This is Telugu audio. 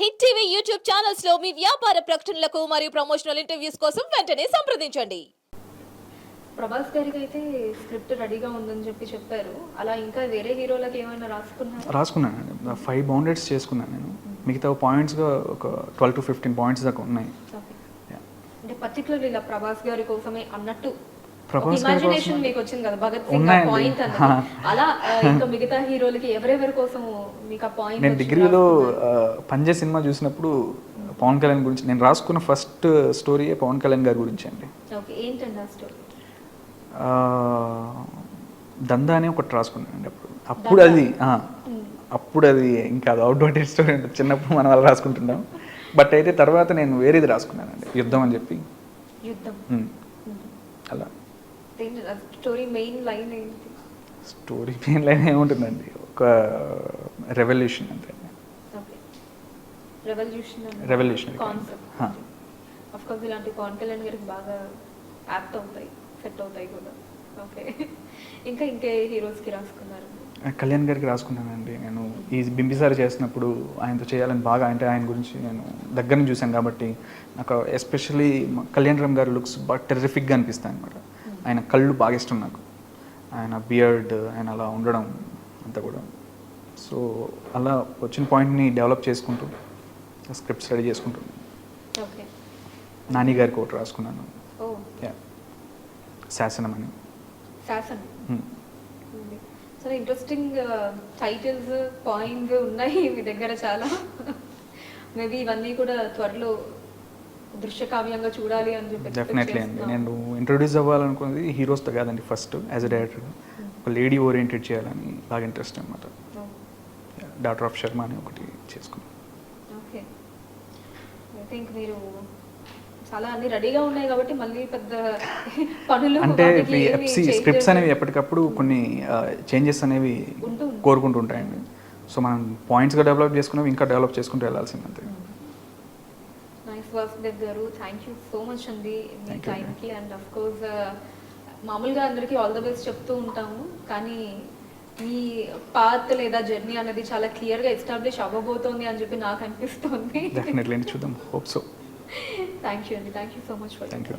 హిట్ టీవీ యూట్యూబ్ ఛానల్స్లో మీ వ్యాపార ప్రకటనలకు మరియు ప్రమోషనల్ ఇంటర్వ్యూస్ కోసం వెంటనే సంప్రదించండి. ప్రభాస్ గారికి అయితే స్క్రిప్ట్ రెడీగా ఉందని చెప్పి చెప్పారు. అలా ఇంకా వేరే హీరోలకు ఏమైనా రాసుకున్నారా? రాసుకున్నానండి ఫైవ్ బౌండెడ్స్ చేసుకున్నాను నేను. మిగతా పాయింట్స్గా ఒక ట్వెల్వ్ టు ఫిఫ్టీన్ పాయింట్స్ దాకా ఉన్నాయి. అంటే పర్టికులర్లీ ఇలా ప్రభాస్ గారి కోసమే అన్నట్టు ప్రభాస్ ఇమాజినేషన్ మీకు వచ్చింది కదా భగత్ సింగ్. పాయింట్. అలా ఇంకా మిగతా హీరోలకి ఎవరెవరి కోసం మీకు ఆ పాయింట్ నేను డిగ్రీలో పంజే సినిమా చూసినప్పుడు పవన్ కళ్యాణ్ గురించి నేను రాసుకున్న ఫస్ట్ స్టోరీ పవన్ కళ్యాణ్ గారి గురించి అండి. ఓకే ఏంటండి ఆ స్టోరీ ఆ, దందా అని ఒకటి రాసుకున్నానండి అప్పుడు. అప్పుడు అది అప్పుడు అది ఇంకా అది అవుట్డోటెడ్ స్టోరీ అంటే చిన్నప్పుడు మనం అలా రాసుకుంటున్నాం బట్ అయితే తర్వాత నేను వేరేది రాసుకున్నానండి. యుద్ధం అని చెప్పి. యుద్ధం. ఉమ్, స్టోరీ మెయిన్ లైన్ ఏంటి? స్టోరీ మెయిన్ లైన్ ఏముంటుందండి? ఒక రెవల్యూషన్ అంతే. రెవల్యూషన్ హా. ఆఫ్ కోర్స్ ఇలాంటి పవన్ కళ్యాణ్ గారికి బాగా యాప్ట్ అవుతాయి సెట్ అవుతాయి కూడా. ఓకే ఇంకా ఇంకే హీరోస్కి రాసుకున్నారు. కళ్యాణ్ గారికి రాసుకున్నానండి నేను. ఈ బింబిసారి చేసినప్పుడు ఆయనతో చేయాలని బాగా అంటే ఆయన గురించి నేను దగ్గర నుంచి చూశాను కాబట్టి నాకు ఎస్పెషల్లీ కళ్యాణ్ రామ్ గారి లుక్స్ బాగా టెర్రిఫిక్గా అనిపిస్తాయి అనమాట ఆయన కళ్ళు బాగా ఇష్టం నాకు. ఆయన బియర్డ్ ఆయన అలా ఉండడం అంతా కూడా. సో అలా వచ్చిన పాయింట్ని డెవలప్ చేసుకుంటూ స్క్రిప్ట్ స్టడీ చేసుకుంటూ. ఓకే. నాని గారికి ఒకటి రాసుకున్నాను. శాసనం అని. శాసన్. చాలా ఇంట్రెస్టింగ్ టైటిల్స్ పాయింట్స్ ఉన్నాయి మీ దగ్గర చాలా. మేబీ ఇవన్నీ కూడా త్వరలో దృశ్య కావ్యంగా చూడాలి అని చెప్పి డెఫినెట్లీ అండి. నేను ఇంట్రొడ్యూస్ అవ్వాలనుకున్నది హీరోస్తో కాదండి ఫస్ట్ యాజ్ అ డైరెక్టర్ ఒక లేడీ ఓరియంటెడ్ చేయాలని బాగా ఇంట్రెస్ట్ అనమాట డాక్టర్ ఆఫ్ శర్మ అని ఒకటి చేసుకున్నాను ఓకే ఐ థింక్ మీరు చాలా అన్ని రెడీగా ఉన్నాయి కాబట్టి మళ్ళీ పెద్ద పనులు అంటే స్క్రిప్ట్స్ అనేవి ఎప్పటికప్పుడు కొన్ని చేంజెస్ అనేవి ఉంటూ ఉంటాయి. కోరుకుంటూ ఉంటాయండి. సో మనం పాయింట్స్గా డెవలప్ చేసుకున్నవి ఇంకా డెవలప్ చేసుకుంటూ వెళ్ళాల్సింది నైస్ వాసుదేవ్ గారు థ్యాంక్ యూ సో మచ్ అండి మీ టైంకి అండ్ అఫ్ కోర్స్ మామూలుగా అందరికీ ఆల్ ద బెస్ట్ చెప్తూ ఉంటాము. కానీ మీ పాత్ లేదా జర్నీ అనేది చాలా క్లియర్గా ఎస్టాబ్లిష్ అవ్వబోతోంది అని చెప్పి నాకు అనిపిస్తోంది. చూద్దాం. హోప్ సో థ్యాంక్ యూ అండి thank you so much for thank you